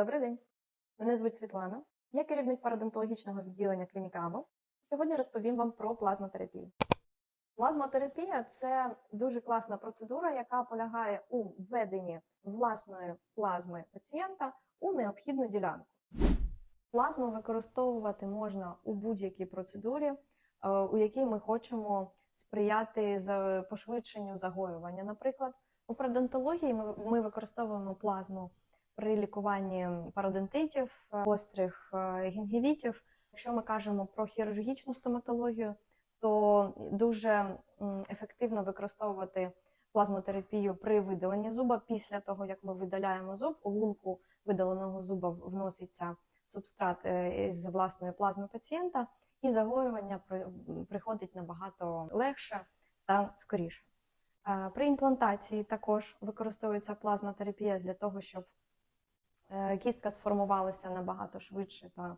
Добрий день. Мене звуть Світлана. Я керівник парадонтологічного відділення клініки АМО. Сьогодні розповім вам про плазмотерапію. Плазмотерапія це дуже класна процедура, яка полягає у введенні власної плазми пацієнта у необхідну ділянку. Плазму використовувати можна у будь-якій процедурі, е, у якій ми хочемо сприяти пошвидшенню загоювання. Наприклад, у парадонтології ми, ми використовуємо плазму при лікуванні пародонтитів, гострих е, гінгівітів. Якщо ми кажемо про хірургічну стоматологію, то дуже ефективно використовувати плазмотерапію при видаленні зуба. Після того, як ми видаляємо зуб, у лунку видаленого зуба вноситься субстрат е, з власної плазми пацієнта, і загоювання приходить набагато легше та скоріше. Е, При імплантації також використовується плазмотерапія для того, щоб кістка сформувалася набагато швидше та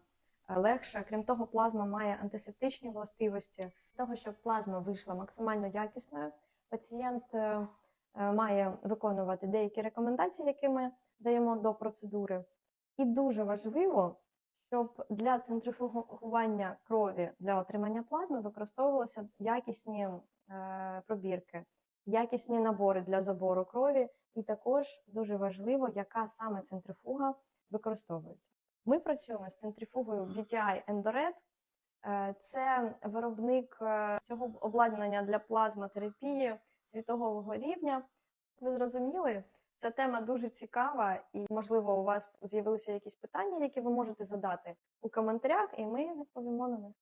е, легше. Крім того, плазма має антисептичні властивості. Для того, щоб плазма вийшла максимально якісною, пацієнт е, е, має виконувати деякі рекомендації, які ми даємо до процедури. І дуже важливо, щоб для центрифугування крові для отримання плазми використовувалися якісні е, пробірки, якісні набори для забору крові, і також дуже важливо, яка саме центрифуга використовується. Ми працюємо з центрифугою BTI Endored. Е, Це виробник е, цього обладнання для плазмотерапії світового рівня. Ви зрозуміли, ця тема дуже цікава, і можливо, у вас з'явилися якісь питання, які ви можете задати у коментарях, і ми відповімо на них.